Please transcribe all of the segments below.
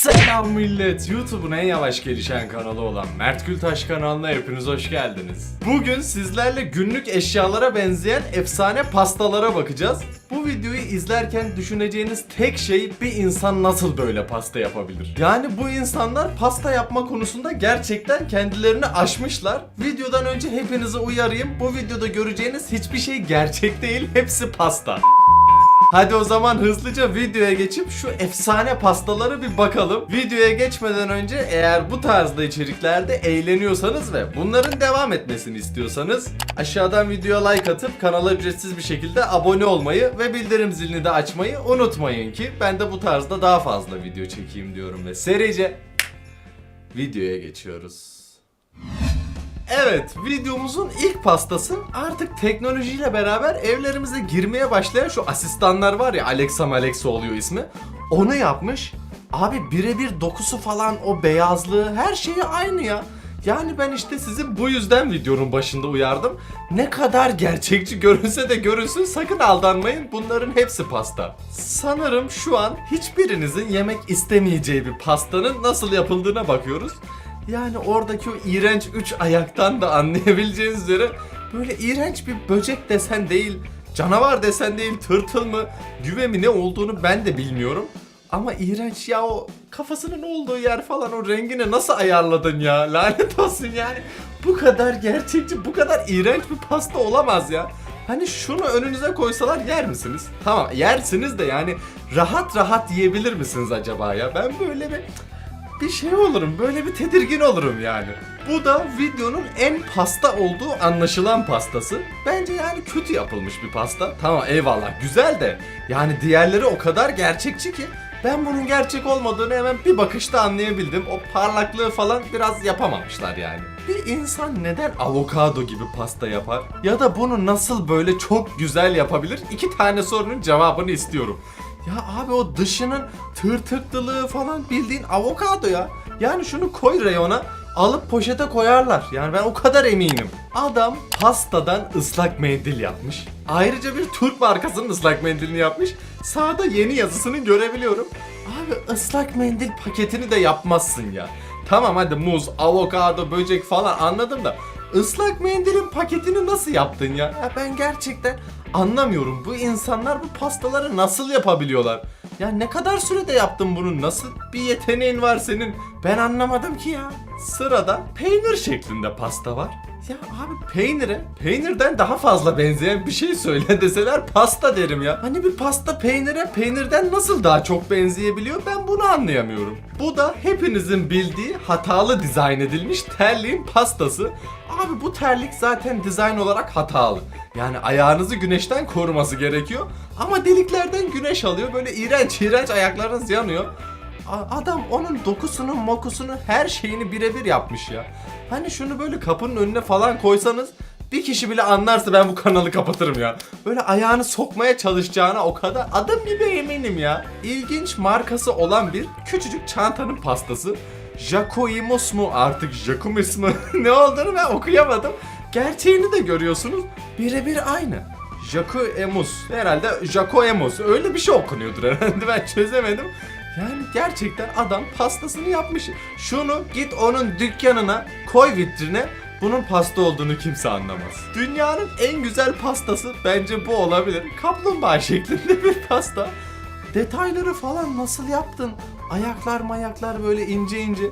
Selam millet. YouTube'un en yavaş gelişen kanalı olan Mert Gültaş kanalına hepiniz hoş geldiniz. Bugün sizlerle günlük eşyalara benzeyen efsane pastalara bakacağız. Bu videoyu izlerken düşüneceğiniz tek şey bir insan nasıl böyle pasta yapabilir? Yani bu insanlar pasta yapma konusunda gerçekten kendilerini aşmışlar. Videodan önce hepinizi uyarayım. Bu videoda göreceğiniz hiçbir şey gerçek değil. Hepsi pasta. Hadi o zaman hızlıca videoya geçip şu efsane pastaları bir bakalım. Videoya geçmeden önce eğer bu tarzda içeriklerde eğleniyorsanız ve bunların devam etmesini istiyorsanız aşağıdan videoya like atıp kanala ücretsiz bir şekilde abone olmayı ve bildirim zilini de açmayı unutmayın ki ben de bu tarzda daha fazla video çekeyim diyorum ve serice videoya geçiyoruz. Evet, videomuzun ilk pastası artık teknolojiyle beraber evlerimize girmeye başlayan şu asistanlar var ya Alexa Alexa oluyor ismi. Onu yapmış. Abi birebir dokusu falan o beyazlığı her şeyi aynı ya. Yani ben işte sizin bu yüzden videonun başında uyardım. Ne kadar gerçekçi görünse de görünsün sakın aldanmayın bunların hepsi pasta. Sanırım şu an hiçbirinizin yemek istemeyeceği bir pastanın nasıl yapıldığına bakıyoruz. Yani oradaki o iğrenç üç ayaktan da anlayabileceğiniz üzere böyle iğrenç bir böcek desen değil, canavar desen değil, tırtıl mı, güve mi ne olduğunu ben de bilmiyorum. Ama iğrenç ya o kafasının olduğu yer falan o rengini nasıl ayarladın ya lanet olsun yani. Bu kadar gerçekçi, bu kadar iğrenç bir pasta olamaz ya. Hani şunu önünüze koysalar yer misiniz? Tamam yersiniz de yani rahat rahat yiyebilir misiniz acaba ya? Ben böyle bir bir şey olurum. Böyle bir tedirgin olurum yani. Bu da videonun en pasta olduğu anlaşılan pastası. Bence yani kötü yapılmış bir pasta. Tamam eyvallah güzel de yani diğerleri o kadar gerçekçi ki ben bunun gerçek olmadığını hemen bir bakışta anlayabildim. O parlaklığı falan biraz yapamamışlar yani. Bir insan neden avokado gibi pasta yapar? Ya da bunu nasıl böyle çok güzel yapabilir? İki tane sorunun cevabını istiyorum. Ya abi o dışının tırtıklılığı falan bildiğin avokado ya. Yani şunu koy reyona alıp poşete koyarlar. Yani ben o kadar eminim. Adam pastadan ıslak mendil yapmış. Ayrıca bir Türk markasının ıslak mendilini yapmış. Sağda yeni yazısını görebiliyorum. Abi ıslak mendil paketini de yapmazsın ya. Tamam hadi muz, avokado, böcek falan anladım da ıslak mendilin paketini nasıl yaptın ya? ya ben gerçekten anlamıyorum. Bu insanlar bu pastaları nasıl yapabiliyorlar? Ya ne kadar sürede yaptın bunu? Nasıl bir yeteneğin var senin? Ben anlamadım ki ya. Sırada peynir şeklinde pasta var. Ya abi peynire, peynirden daha fazla benzeyen bir şey söyle deseler pasta derim ya. Hani bir pasta peynire, peynirden nasıl daha çok benzeyebiliyor ben bunu anlayamıyorum. Bu da hepinizin bildiği hatalı dizayn edilmiş terliğin pastası. Abi bu terlik zaten dizayn olarak hatalı. Yani ayağınızı güneşten koruması gerekiyor. Ama deliklerden güneş alıyor. Böyle iğrenç iğrenç ayaklarınız yanıyor. Adam onun dokusunu, mokusunu, her şeyini birebir yapmış ya. Hani şunu böyle kapının önüne falan koysanız bir kişi bile anlarsa ben bu kanalı kapatırım ya. Böyle ayağını sokmaya çalışacağına o kadar adım gibi eminim ya. İlginç markası olan bir küçücük çantanın pastası. Jacoimus mu artık Jacomus mu ne olduğunu ben okuyamadım. Gerçeğini de görüyorsunuz. Birebir aynı. Jacoemus. Herhalde Jacoemus. Öyle bir şey okunuyordur herhalde ben çözemedim. Yani gerçekten adam pastasını yapmış. Şunu git onun dükkanına koy vitrine. Bunun pasta olduğunu kimse anlamaz. Dünyanın en güzel pastası bence bu olabilir. Kaplumbağa şeklinde bir pasta. Detayları falan nasıl yaptın? Ayaklar mayaklar böyle ince ince.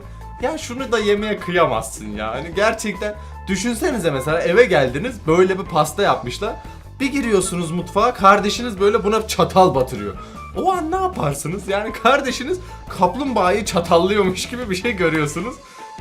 Ya şunu da yemeye kıyamazsın ya. Hani gerçekten düşünsenize mesela eve geldiniz böyle bir pasta yapmışlar. Bir giriyorsunuz mutfağa kardeşiniz böyle buna çatal batırıyor. O an ne yaparsınız? Yani kardeşiniz kaplumbağayı çatallıyormuş gibi bir şey görüyorsunuz.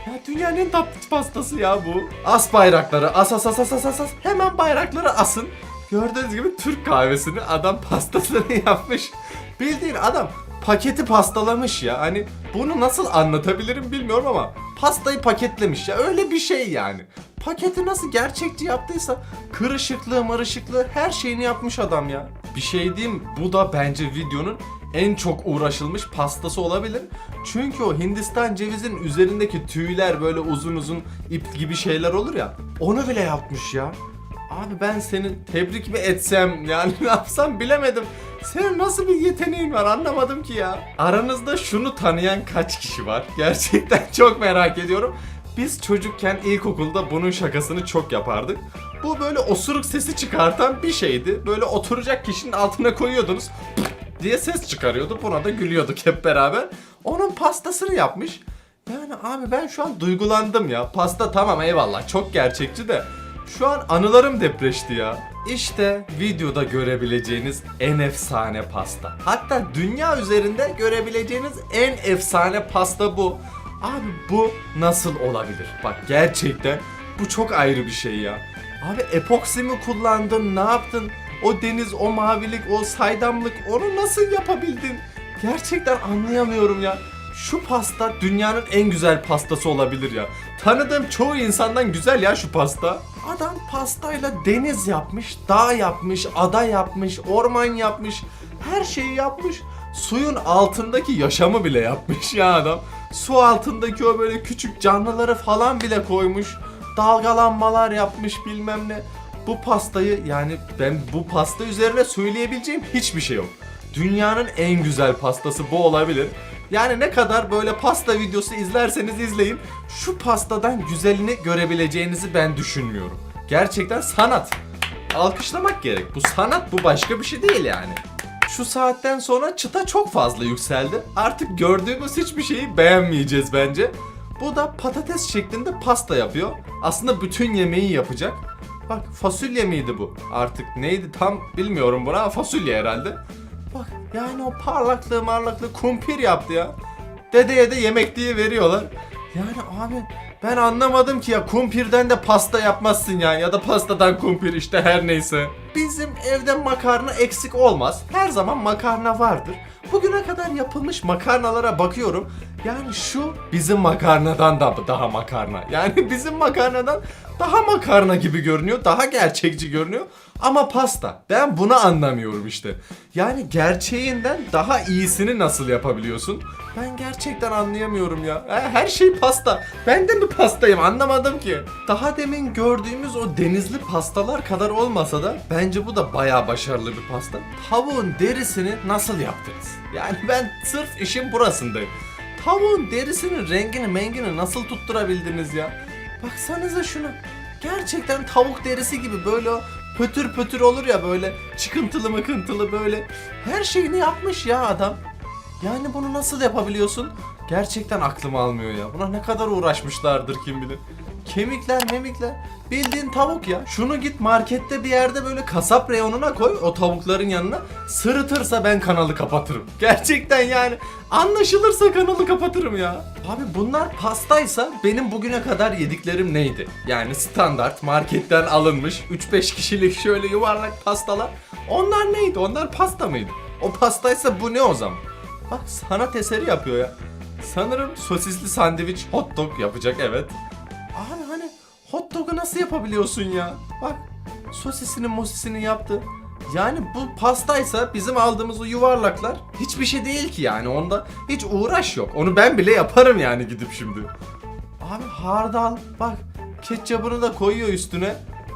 Ya dünyanın en tatlı pastası ya bu. As bayrakları as as as as as as. Hemen bayrakları asın. Gördüğünüz gibi Türk kahvesini adam pastasını yapmış. Bildiğin adam paketi pastalamış ya. Hani bunu nasıl anlatabilirim bilmiyorum ama pastayı paketlemiş ya. Öyle bir şey yani. Paketi nasıl gerçekçi yaptıysa kırışıklığı marışıklığı her şeyini yapmış adam ya. Bir şey diyeyim bu da bence videonun en çok uğraşılmış pastası olabilir. Çünkü o Hindistan cevizin üzerindeki tüyler böyle uzun uzun ip gibi şeyler olur ya. Onu bile yapmış ya. Abi ben senin tebrik mi etsem yani ne yapsam bilemedim. Senin nasıl bir yeteneğin var anlamadım ki ya. Aranızda şunu tanıyan kaç kişi var? Gerçekten çok merak ediyorum. Biz çocukken ilkokulda bunun şakasını çok yapardık. Bu böyle osuruk sesi çıkartan bir şeydi. Böyle oturacak kişinin altına koyuyordunuz diye ses çıkarıyordu. Buna da gülüyorduk hep beraber. Onun pastasını yapmış. Yani abi ben şu an duygulandım ya. Pasta tamam eyvallah çok gerçekçi de. Şu an anılarım depreşti ya. İşte videoda görebileceğiniz en efsane pasta. Hatta dünya üzerinde görebileceğiniz en efsane pasta bu. Abi bu nasıl olabilir? Bak gerçekten bu çok ayrı bir şey ya. Abi epoksi mi kullandın? Ne yaptın? O deniz, o mavilik, o saydamlık onu nasıl yapabildin? Gerçekten anlayamıyorum ya. Şu pasta dünyanın en güzel pastası olabilir ya. Tanıdığım çoğu insandan güzel ya şu pasta. Adam pastayla deniz yapmış, dağ yapmış, ada yapmış, orman yapmış. Her şeyi yapmış. Suyun altındaki yaşamı bile yapmış ya adam. Su altındaki o böyle küçük canlıları falan bile koymuş. Dalgalanmalar yapmış bilmem ne. Bu pastayı yani ben bu pasta üzerine söyleyebileceğim hiçbir şey yok. Dünyanın en güzel pastası bu olabilir. Yani ne kadar böyle pasta videosu izlerseniz izleyin şu pastadan güzelini görebileceğinizi ben düşünmüyorum. Gerçekten sanat. Alkışlamak gerek. Bu sanat bu başka bir şey değil yani. Şu saatten sonra çıta çok fazla yükseldi. Artık gördüğümüz hiçbir şeyi beğenmeyeceğiz bence. Bu da patates şeklinde pasta yapıyor. Aslında bütün yemeği yapacak. Bak fasulye miydi bu? Artık neydi tam bilmiyorum buna fasulye herhalde. Bak yani o parlaklığı marlaklığı kumpir yaptı ya. Dedeye de yemek diye veriyorlar. Yani abi ben anlamadım ki ya kumpirden de pasta yapmazsın yani ya da pastadan kumpir işte her neyse. Bizim evde makarna eksik olmaz. Her zaman makarna vardır. Bugüne kadar yapılmış makarnalara bakıyorum. Yani şu bizim makarnadan da daha makarna. Yani bizim makarnadan daha makarna gibi görünüyor. Daha gerçekçi görünüyor. Ama pasta. Ben bunu anlamıyorum işte. Yani gerçeğinden daha iyisini nasıl yapabiliyorsun? Ben gerçekten anlayamıyorum ya. Her şey pasta. Ben de mi pastayım anlamadım ki. Daha demin gördüğümüz o denizli pastalar kadar olmasa da bence bu da bayağı başarılı bir pasta. Tavuğun derisini nasıl yaptınız? Yani ben sırf işin burasındayım. Tavuğun derisinin rengini mengini nasıl tutturabildiniz ya? Baksanıza şuna. Gerçekten tavuk derisi gibi böyle o pötür pötür olur ya böyle çıkıntılı mıkıntılı böyle. Her şeyini yapmış ya adam. Yani bunu nasıl yapabiliyorsun? Gerçekten aklım almıyor ya. Buna ne kadar uğraşmışlardır kim bilir. Kemikler memikler. Bildiğin tavuk ya. Şunu git markette bir yerde böyle kasap reyonuna koy o tavukların yanına. Sırıtırsa ben kanalı kapatırım. Gerçekten yani anlaşılırsa kanalı kapatırım ya. Abi bunlar pastaysa benim bugüne kadar yediklerim neydi? Yani standart marketten alınmış 3-5 kişilik şöyle yuvarlak pastalar. Onlar neydi? Onlar pasta mıydı? O pastaysa bu ne o zaman? Bak sanat eseri yapıyor ya. Sanırım sosisli sandviç hot dog yapacak evet. Hot dog'u nasıl yapabiliyorsun ya? Bak sosisini mosisini yaptı. Yani bu pastaysa bizim aldığımız o yuvarlaklar hiçbir şey değil ki yani onda hiç uğraş yok. Onu ben bile yaparım yani gidip şimdi. Abi hardal bak ketçabını da koyuyor üstüne.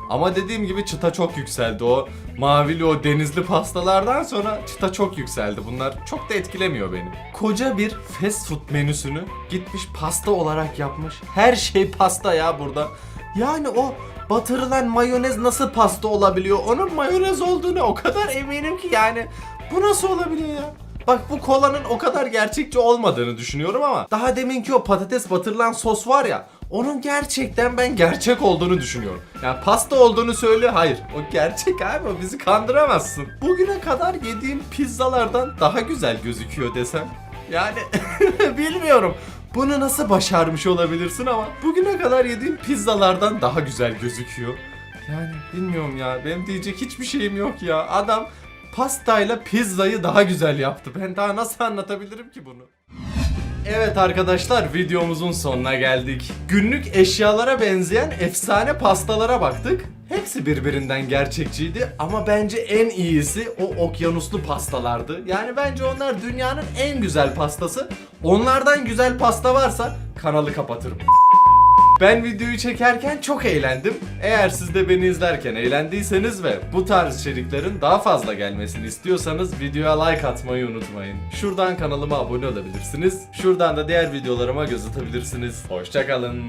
Ama dediğim gibi çıta çok yükseldi. O mavili o denizli pastalardan sonra çıta çok yükseldi. Bunlar çok da etkilemiyor beni. Koca bir fast food menüsünü gitmiş pasta olarak yapmış. Her şey pasta ya burada. Yani o batırılan mayonez nasıl pasta olabiliyor? Onun mayonez olduğunu o kadar eminim ki yani. Bu nasıl olabiliyor ya? Bak bu kolanın o kadar gerçekçi olmadığını düşünüyorum ama daha deminki o patates batırılan sos var ya onun gerçekten ben gerçek olduğunu düşünüyorum. Yani pasta olduğunu söyle hayır. O gerçek abi o bizi kandıramazsın. Bugüne kadar yediğim pizzalardan daha güzel gözüküyor desem. Yani bilmiyorum. Bunu nasıl başarmış olabilirsin ama bugüne kadar yediğim pizzalardan daha güzel gözüküyor. Yani bilmiyorum ya. Benim diyecek hiçbir şeyim yok ya. Adam pastayla pizzayı daha güzel yaptı. Ben daha nasıl anlatabilirim ki bunu? Evet arkadaşlar videomuzun sonuna geldik. Günlük eşyalara benzeyen efsane pastalara baktık. Hepsi birbirinden gerçekçiydi ama bence en iyisi o okyanuslu pastalardı. Yani bence onlar dünyanın en güzel pastası. Onlardan güzel pasta varsa kanalı kapatırım. Ben videoyu çekerken çok eğlendim. Eğer siz de beni izlerken eğlendiyseniz ve bu tarz içeriklerin daha fazla gelmesini istiyorsanız videoya like atmayı unutmayın. Şuradan kanalıma abone olabilirsiniz. Şuradan da diğer videolarıma göz atabilirsiniz. Hoşçakalın.